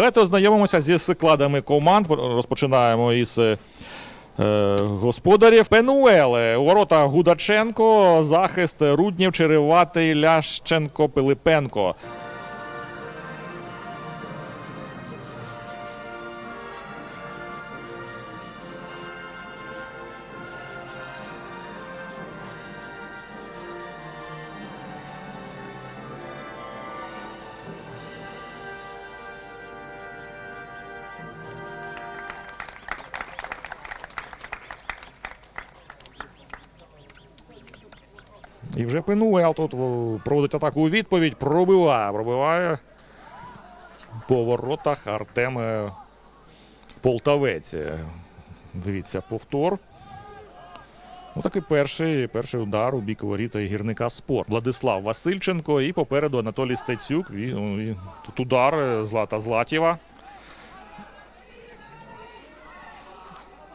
Давайте ознайомимося зі складами команд. Розпочинаємо із е, господарів. Пенуеле, ворота Гудаченко, захист Руднів, Череватий, Лященко, Пилипенко. І вже Пенуел тут проводить атаку у відповідь. Пробиває, пробиває по воротах Артем е, Полтавець. Е, Дивіться, повтор. Ну, такий перший, перший удар у бік воріта і гірника спорт. Владислав Васильченко і попереду Анатолій Стецюк. Ну, Тут удар е, Злата Златєва.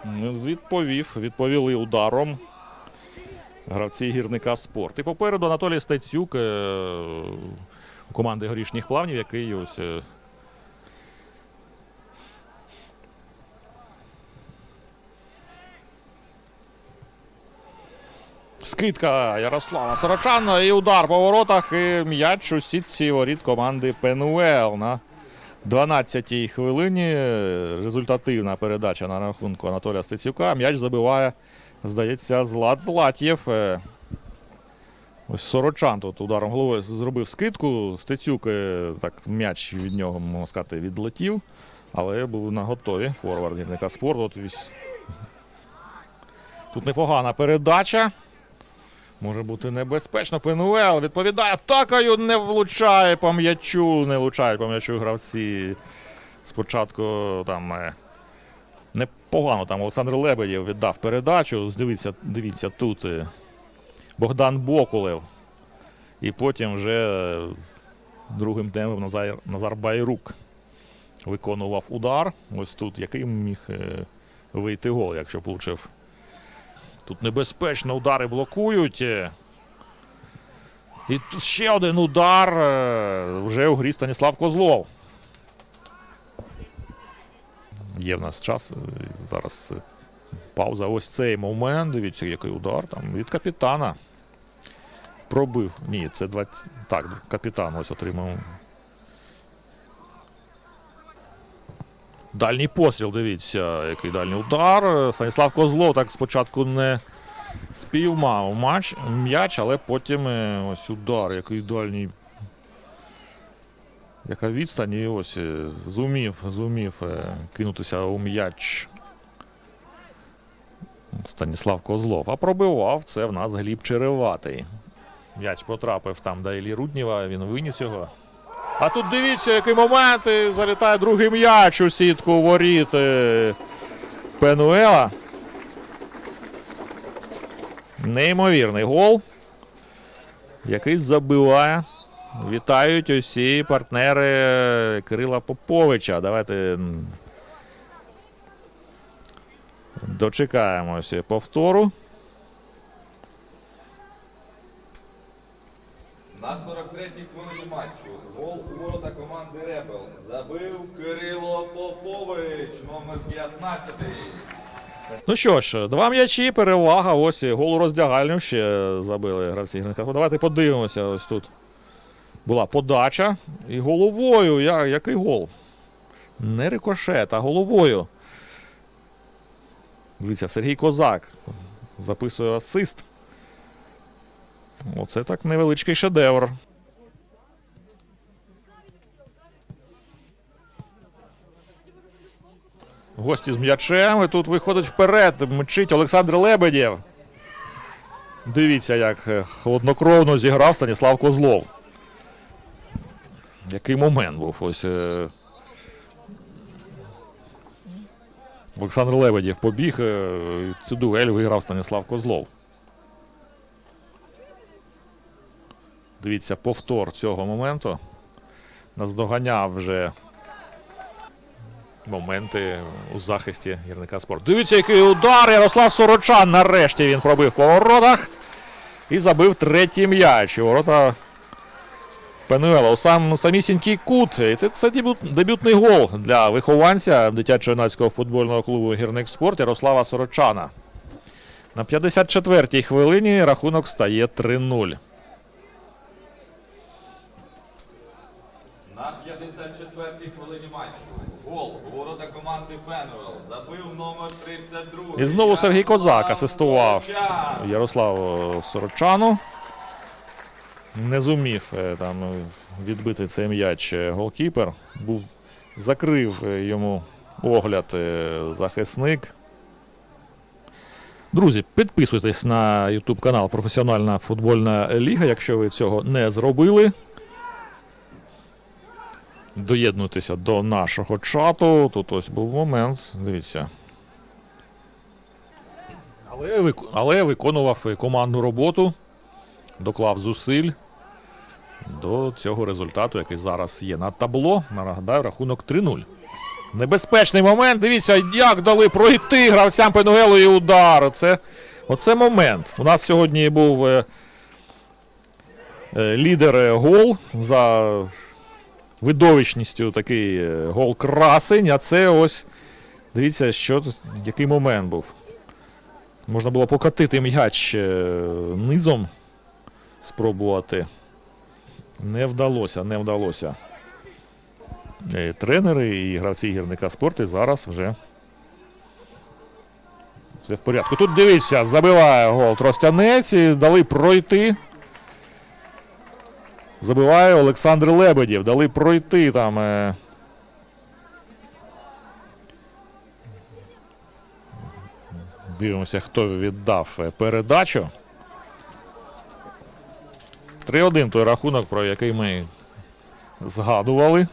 Ну, Відповів, відповіли ударом гравці гірника спорт. І попереду Анатолій Стецюк е, у команди горішніх плавнів, який ось. е, Скидка Ярослава Сорочана і удар по воротах. І м'яч у сітці воріт команди Пенуел на 12-й хвилині. Результативна передача на рахунку Анатолія Стецюка. М'яч забиває, здається, Злат Златєв. Е, Ось Сорочан тут ударом головою зробив скидку. Стецюк е, так м'яч від нього, можна сказати, відлетів. Але був на готові. Форвард гірника спорту. От вісь- Тут непогана передача. Може бути небезпечно. Пенуел відповідає атакою, не влучає по м'ячу, не влучають по м'ячу гравці. Спочатку там непогано там Олександр Лебедєв віддав передачу. Дивіться, дивіться тут е, Богдан Бокулев. І потім вже е, другим темпом Назар, Назар Байрук виконував удар. Ось тут, який міг е, вийти гол, якщо влучив. Тут небезпечно удари блокують. І ще один удар. Вже у грі Станіслав Козлов. Є в нас час. е, Зараз е, пауза. Ось цей момент. Дивіться, який удар там від капітана. Пробив. Ні, це 20. Так, капітан ось отримав. Дальній постріл, дивіться, який дальній удар. Станіслав Козлов так спочатку не спіймав матч, м'яч, але потім е, ось удар, який дальній. Яка відстань, і ось е, зумів, зумів е, кинутися у м'яч. Станіслав Козлов. А пробивав це в нас Гліб Череватий. М'яч потрапив там до Іллі Руднєва, він виніс його. А тут дивіться, який момент. Залітає другий м'яч у сітку воріт е, Пенуела. Неймовірний гол, який забиває. Вітають усі партнери Кирила Поповича. Давайте дочекаємося повтору. На 43-й хвилині матчу гол у ворота команди Ребел забив Кирило Попович, номер 15. Ну що ж, два м'ячі, перевага. Ось гол роздягальню ще забили гравці. Давайте подивимося. Ось тут була подача. І головою. Я, який гол? Не рикошет, а головою. Дивіться, Сергій Козак записує асист. Оце так невеличкий шедевр. Гості з м'ячем. І тут виходить вперед. Мчить Олександр Лебедєв. Дивіться, як е, холоднокровно зіграв Станіслав Козлов. Який момент був ось. е, Олександр Лебедєв побіг. е, Цю дуель виграв Станіслав Козлов. Дивіться, повтор цього моменту. Наздоганяв вже моменти у захисті гірника спорту. Дивіться, який удар. Ярослав Сорочан. Нарешті він пробив по воротах і забив третій м'яч. Ворота Пенуела у сам самісінький кут. І це, це дебют, дебютний гол для вихованця дитячо-юнацького футбольного клубу Гірник Спорт Ярослава Сорочана. На 54-й хвилині рахунок стає 3-0. На 54-й хвилині матчу. Гол у ворота команди Пенуел. Забив номер 32. І знову Сергій Козак асистував. Ярославу Сорочану. Не зумів е, там відбити цей м'яч е, голкіпер. Був, закрив е, йому огляд захисник. Друзі, підписуйтесь на YouTube канал Професіональна футбольна ліга, якщо ви цього не зробили. Доєднуйтеся до нашого чату. Тут ось був момент. Дивіться. Але, але виконував командну роботу, доклав зусиль до цього результату, який зараз є на табло. Нагадаю, рахунок 3-0. Небезпечний момент. Дивіться, як дали пройти гравцям Пенуелу і удар. Оце, оце момент. У нас сьогодні був е, е, лідер е, гол за видовищністю такий е, гол красень. А це ось. Дивіться, що який момент був. Можна було покатити м'яч е, низом спробувати. Не вдалося, не вдалося. Е, Тренери і гравці гірника спорту зараз вже все в порядку. Тут дивіться, забиває гол Тростянець і дали пройти. Забиває Олександр Лебедєв. Дали пройти там. е, Дивимося, хто віддав е, передачу. 3-1 той рахунок, про який ми згадували.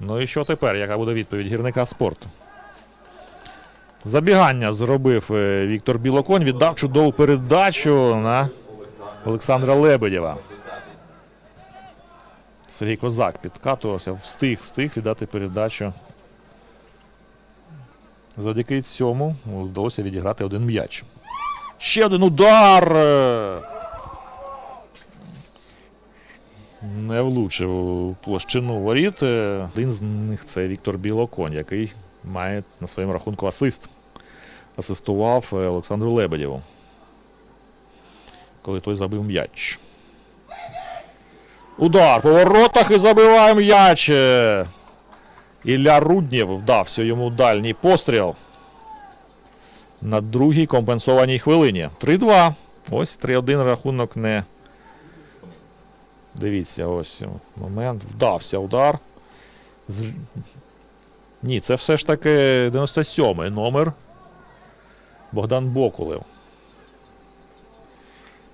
Ну і що тепер? Яка буде відповідь гірника спорту? Забігання зробив е, Віктор Білоконь, віддав чудову передачу на Олександра Лебедєва. Сергій Козак підкатувався, встиг, встиг віддати передачу. Завдяки цьому вдалося відіграти один м'яч. Ще один удар. е, Не влучив у площину воріт. Е, Один з них це Віктор Білоконь, який має на своєму рахунку асист. Асистував е, Олександру Лебедєву. Коли той забив м'яч. Удар по воротах і забиває м'яч. Е, Ілля Руднєв вдався йому дальній постріл. На другій компенсованій хвилині. 3-2. Ось 3-1 рахунок не. Дивіться, ось момент. Вдався удар. З... Ні, це все ж таки 97-й номер. Богдан Бокулев.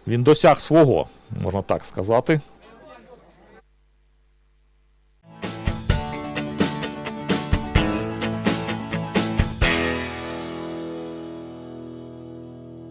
Він досяг свого, можна так сказати.